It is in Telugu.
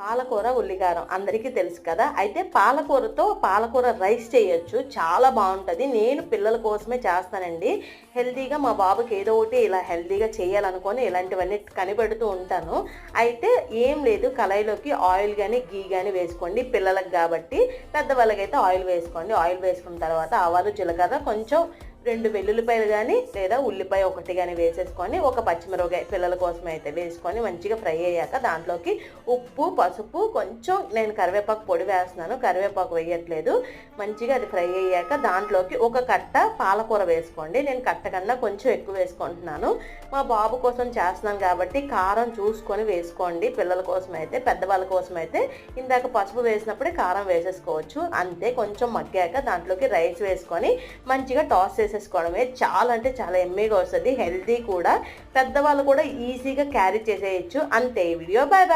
పాలకూర ఉల్లిగారం అందరికీ తెలుసు కదా. అయితే పాలకూరతో పాలకూర రైస్ చేయొచ్చు. చాలా బాగుంటుంది. నేను పిల్లల కోసమే చేస్తానండి. హెల్తీగా మా బాబుకి ఏదో ఒకటి ఇలా హెల్తీగా చేయాలనుకొని ఇలాంటివన్నీ కనిపెడుతూ ఉంటాను. అయితే ఏం లేదు. కళాయిలోకి ఆయిల్ కానీ గీ కానీ వేసుకోండి పిల్లలకు కాబట్టి. పెద్దవాళ్ళకైతే ఆయిల్ వేసుకోండి. ఆయిల్ వేసుకున్న తర్వాత ఆవాలు జీలకర్ర కొంచెం రెండు వెల్లుల్లిపాయలు కానీ లేదా ఉల్లిపాయ ఒకటి కానీ వేసేసుకొని ఒక పచ్చిమిరపకాయ పిల్లల కోసం అయితే వేసుకొని మంచిగా ఫ్రై అయ్యాక దాంట్లోకి ఉప్పు పసుపు కొంచెం నేను కరివేపాకు పొడి వేస్తున్నాను. కరివేపాకు వేయట్లేదు. మంచిగా అది ఫ్రై అయ్యాక దాంట్లోకి ఒక కట్ట పాలకూర వేసుకోండి. నేను కట్ట కన్నా కొంచెం ఎక్కువ వేసుకుంటున్నాను. మా బాబు కోసం చేస్తున్నాను కాబట్టి కారం చూసుకొని వేసుకోండి. పిల్లల కోసం అయితే పెద్దవాళ్ళ కోసం అయితే. ఇందాక పసుపు వేసినప్పుడే కారం వేసేసుకోవచ్చు. అంతే కొంచెం మగ్గాక దాంట్లోకి రైస్ వేసుకొని మంచిగా టాస్ చేసేసుకోవడమే. చాలా అంటే చాలా ఎమ్మీగా వస్తుంది. హెల్తీ కూడా. పెద్దవాళ్ళు కూడా ఈజీగా క్యారీ చేసేయచ్చు. అంతే ఈ వీడియో బాయ్ బాయ్